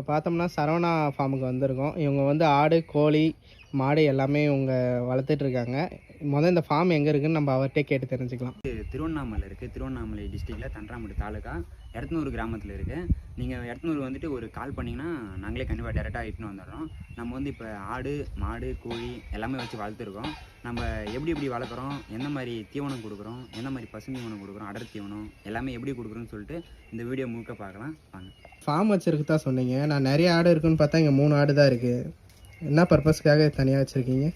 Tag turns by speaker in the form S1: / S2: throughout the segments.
S1: இப்போ பார்த்தோம்னா சரவணா ஃபார்முக்கு வந்திருக்கோம். இவங்க வந்து ஆடு கோழி மாடு எல்லாமே இவங்க வளர்த்துட்ருக்காங்க முதல் இந்த ஃபார்ம் எங்கே இருக்குதுன்னு நம்ம அவர்கிட்டே கேட்டு தெரிஞ்சுக்கலாம்.
S2: திருவண்ணாமலை இருக்குது திருவண்ணாமலை டிஸ்ட்ரிக்டில் தன்றாமட்டு தாலுக்கா எடத்னூர் கிராமத்தில் இருக்குது நீங்கள் எடத்னூர் வந்துட்டு ஒரு கால் பண்ணிங்கன்னா நாங்களே கண்டிப்பாக டேரெக்டாக இட்டுன்னு வந்துடுறோம். நம்ம வந்து இப்போ ஆடு மாடு கோழி எல்லாமே வச்சு வளர்த்துருக்கோம். நம்ம எப்படி எப்படி வளர்க்குறோம்? எந்த மாதிரி தீவனம் கொடுக்குறோம்? எந்த மாதிரி பசு தீவனம் கொடுக்குறோம்? அடர் தீவனம் எல்லாமே எப்படி கொடுக்குறோன்னு சொல்லிட்டு இந்த வீடியோ முழுக்க பார்க்கலாம். வாங்க.
S1: ஃபார்ம் வச்சுருக்கு தான் சொன்னீங்க. நான் நிறைய ஆடு இருக்குன்னு பார்த்தா இங்கே மூணு ஆடு தான் இருக்குது என்ன பர்பஸ்க்காக தனியாக வச்சுருக்கீங்க?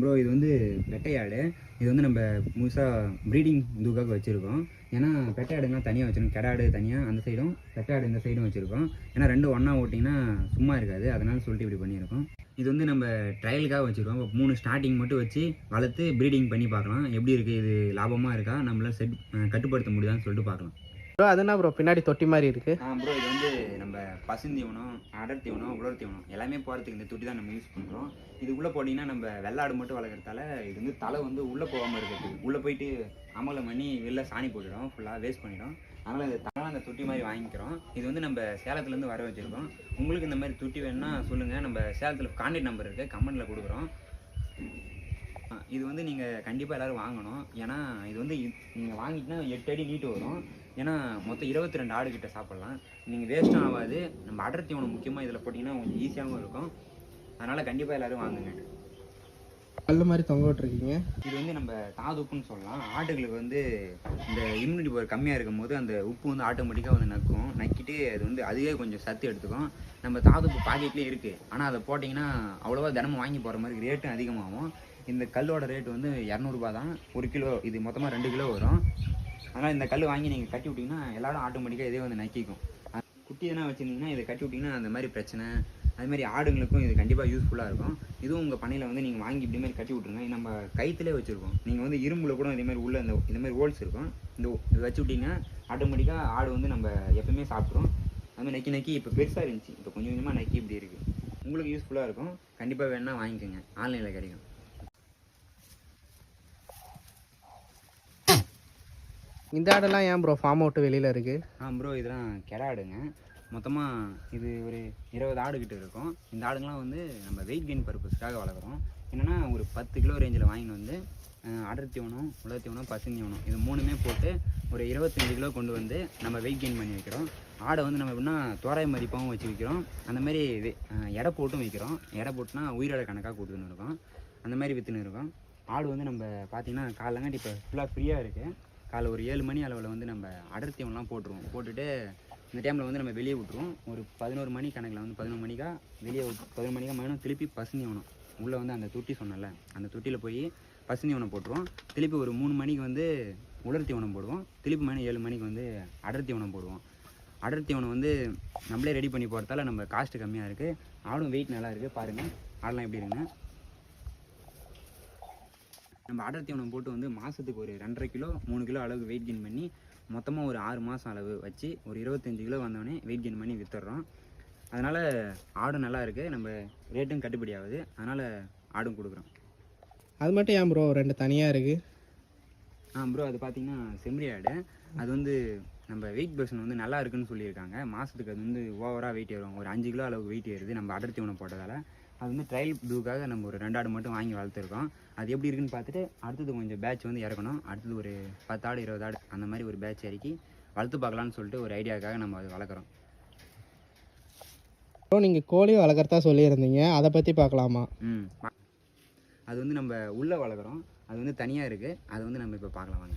S2: ப்ரோ இது வந்து பெட்டையாடு இது வந்து நம்ம முழுசாக ப்ரீடிங் இதுக்காக வச்சுருக்கோம். ஏன்னா பெட்டையாடுலாம் தனியாக வச்சிருக்கோம். கெடாடு தனியாக அந்த சைடும் பெட்டையாடு இந்த சைடும் வச்சுருக்கோம். ஏன்னா ரெண்டும் ஒன்றா ஓட்டிங்கன்னா சும்மா இருக்காது. அதனால சொல்லிட்டு இப்படி பண்ணியிருக்கோம். இது வந்து நம்ம ட்ரையலுக்காக வச்சுருக்கோம். இப்போ மூணு ஸ்டார்டிங் மட்டும் வச்சு வளர்த்து ப்ரீடிங் பண்ணி பார்க்கலாம். எப்படி இருக்குது இது லாபமாக இருக்கா? நம்மளால் செட் கட்டுப்படுத்த முடியுதான்னு சொல்லிட்டு பார்க்கலாம்.
S1: ப்ரோ அது என்ன ப்ரோ பின்னாடி தொட்டி மாதிரி இருக்குது
S2: ஆ ப்ரோ இது வந்து நம்ம பசுந்தீவனம் அடர் தீவனம் உலர் தீவனம் எல்லாமே போகிறதுக்கு இந்த தொட்டி தான் நம்ம யூஸ் பண்ணுறோம் இது உள்ளே போட்டிங்கன்னா நம்ம வெள்ளாடு மட்டும் வளர்க்குறதால இது வந்து தலை வந்து உள்ளே போகாமல் இருக்கிறது உள்ளே போயிட்டு அமலம் பண்ணி வெளில சாணி போட்டுடும் ஃபுல்லாக வேஸ்ட் பண்ணிடும். அதனால் இந்த தலை அந்த தொட்டி மாதிரி வாங்கிக்கிறோம். இது வந்து நம்ம சேலத்துலேருந்து வர வச்சுருக்கோம். உங்களுக்கு இந்த மாதிரி தொட்டி வேணும்னா சொல்லுங்கள் நம்ம சேலத்தில் கான்டாக்ட் நம்பர் இருக்குது கமெண்ட்டில் கொடுக்குறோம். இது வந்து நீங்கள் கண்டிப்பாக எல்லோரும் வாங்கணும். ஏன்னா இது வந்து நீங்கள் வாங்கிட்டுனா எட்டு அடி நீட்டு வரும். ஏன்னா மொத்தம் இருபத்தி ரெண்டு ஆடு கிட்ட சாப்பிட்லாம் நீங்கள் வேஸ்ட்டும் ஆகாது. நம்ம அடர் தீவனம் முக்கியமாக இதில் போட்டிங்கன்னா கொஞ்சம் ஈஸியாகவும் இருக்கும். அதனால் கண்டிப்பாக எல்லோரும் வாங்குங்க.
S1: கல் மாதிரி தொங்க விட்டுருக்கீங்க.
S2: இது வந்து நம்ம தாதுப்புன்னு சொல்லலாம். ஆடுகளுக்கு வந்து இந்த இம்யூனிட்டி பவர் கம்மியாக இருக்கும் போது அந்த உப்பு வந்து ஆட்டோமேட்டிக்காக வந்து நக்கும். நக்கிட்டு அது வந்து அதுவே கொஞ்சம் சத்து எடுத்துக்கும். நம்ம தாதுப்பு பாக்கெட்லேயே இருக்குது ஆனால் அதை போட்டிங்கன்னா அவ்வளோவா தினமும் வாங்கி போகிற மாதிரி ரேட்டும் அதிகமாகும். இந்த கல்லோட ரேட் வந்து இரநூறுபா தான். ஒரு கிலோ இது மொத்தமாக ரெண்டு கிலோ வரும். அதனால் இந்த கல் வாங்கி நீங்கள் கட்டி விட்டிங்கன்னா எல்லாரும் ஆட்டோமேட்டிக்காக இதே வந்து நக்கிக்கும். குட்டி எதனா வச்சுருந்தீங்கன்னா இதை கட்டி விட்டிங்கன்னா அந்த மாதிரி பிரச்சனை. அது மாதிரி ஆடுங்களுக்கும் இது கண்டிப்பாக யூஸ்ஃபுல்லாக இருக்கும். இதுவும் உங்கள் பண்ணையில் வந்து நீங்கள் வாங்கி இப்படி மாதிரி கட்டி விட்ருங்க நம்ம கைத்திலே வச்சுருக்கோம். நீங்கள் வந்து இரும்புல கூட இதே மாதிரி உள்ள இந்த இந்த மாதிரி ஹோல்ஸ் இருக்கும். இந்த இது வச்சு விட்டிங்கன்னா ஆட்டோமேட்டிக்காக ஆடு வந்து நம்ம எப்பவுமே சாப்பிட்ரும் அது நக்கி நக்கி இப்போ பெருசாக இருந்துச்சு. இப்போ கொஞ்சம் கொஞ்சமாக நக்கி இப்படி இருக்குது உங்களுக்கு யூஸ்ஃபுல்லாக இருக்கும். கண்டிப்பாக வேணால் வாங்கிக்கோங்க. ஆன்லைனில் கிடைக்கும்.
S1: இந்த ஆடெல்லாம் ஏன் ப்ரோ ஃபார்ம் அவுட்டு வெளியில் இருக்குது
S2: ஆ ப்ரோ இதெல்லாம் கெடாடுங்க மொத்தமாக இது ஒரு இருபது ஆடு கிட்ட இருக்கும். இந்த ஆடுங்கெலாம் வந்து நம்ம வெயிட் கெயின் பர்பஸ்க்காக வளர்க்குறோம். என்னென்னா ஒரு பத்து கிலோ ரேஞ்சில் வாங்கிட்டு வந்து அடர் தீவனம் உலர் தீவனம் பசு இது மூணுமே போட்டு ஒரு இருபத்தஞ்சு கிலோ கொண்டு வந்து நம்ம வெயிட் கெயின் பண்ணி வைக்கிறோம். ஆடை வந்து நம்ம எப்படின்னா தோராய மதிப்பாகவும் வச்சு விற்கிறோம் அந்த மாதிரி எடை போட்டும் விற்கிறோம் எடை போட்டுனா உயிரோட கணக்காக கொடுத்துன்னு இருக்கோம். அந்த மாதிரி விற்றுன்னு இருக்கோம். ஆடு வந்து நம்ம பார்த்தீங்கன்னா காலைலங்காட்டி இப்போ ஃபுல்லாக ஃப்ரீயாக இருக்குது காலை ஒரு ஏழு மணி அளவில் வந்து நம்ம அடர்த்தியம்லாம் போட்டுருவோம். போட்டுட்டு இந்த டைமில் வந்து நம்ம வெளியே விட்ருவோம் ஒரு பதினோரு மணி கணக்கில் வந்து பதினோரு மணிக்கா வெளியே விட்டு பதினோரு மணிக்கா மணி திருப்பி பசுந்தீவனம் உள்ளே வந்து அந்த தொட்டி சொன்னல அந்த தொட்டியில் போய் பசுந்தீவனம் போட்டுருவோம். திருப்பி ஒரு மூணு மணிக்கு வந்து உலர்த்தி உணவு போடுவோம். திருப்பி மணி ஏழு மணிக்கு வந்து அடர்த்தி உணவு போடுவோம். அடர்த்தி உணவு வந்து நம்மளே ரெடி பண்ணி போகிறதால நம்ம காஸ்ட்டு கம்மியாக இருக்குது ஆடும் வெயிட் நல்லா இருக்குது பாருங்கள் ஆடெல்லாம் எப்படி இருக்குங்க நம்ம அடர் தீவனம் போட்டு வந்து மாதத்துக்கு ஒரு ரெண்டரை கிலோ மூணு கிலோ அளவுக்கு வெயிட் கெயின் பண்ணி மொத்தமாக ஒரு ஆறு மாதம் அளவு வச்சு ஒரு இருபத்தஞ்சி கிலோ வந்தோடனே வெயிட் கெயின் பண்ணி வித்துடுறோம். அதனால் ஆடும் நல்லா இருக்குது நம்ம ரேட்டும் கட்டுப்படி ஆகுது. அதனால் ஆடும் கொடுக்குறோம்.
S1: அது மட்டும் ஏன் ப்ரோ ரெண்டு தனியாக இருக்குது
S2: ஆ ப்ரோ அது பார்த்தீங்கன்னா செம்மறி ஆடு. அது வந்து நம்ம வெயிட் பர்சன் வந்து நல்லா இருக்குன்னு சொல்லியிருக்காங்க. மாதத்துக்கு அது வந்து ஓவராக வெயிட் ஏறும். ஒரு அஞ்சு கிலோ அளவுக்கு வெயிட் ஏறுது நம்ம அடர் தீவனம் போட்டதால். அது வந்து ட்ரையல் ப்ளூக்காக நம்ம ஒரு ரெண்டு ஆடு மட்டும் வாங்கி வளர்த்துருக்கோம். அது எப்படி இருக்குன்னு பார்த்துட்டு அடுத்தது கொஞ்சம் பேட்ச் வந்து இறக்கணும். அடுத்தது ஒரு பத்து ஆடு இருபது ஆடு அந்த மாதிரி ஒரு பேட்ச் இறக்கி வளர்த்து பார்க்கலான்னு சொல்லிட்டு ஒரு ஐடியாக்காக நம்ம அது வளர்க்குறோம்.
S1: ப்ரோ நீங்கள் கோழி வளர்க்குறதா சொல்லியிருந்தீங்க. அதை பற்றி பார்க்கலாமா?
S2: ம். அது வந்து நம்ம உள்ளே வளர்க்குறோம். அது வந்து தனியாக இருக்குது அது வந்து நம்ம இப்போ பார்க்கலாம் வாங்க.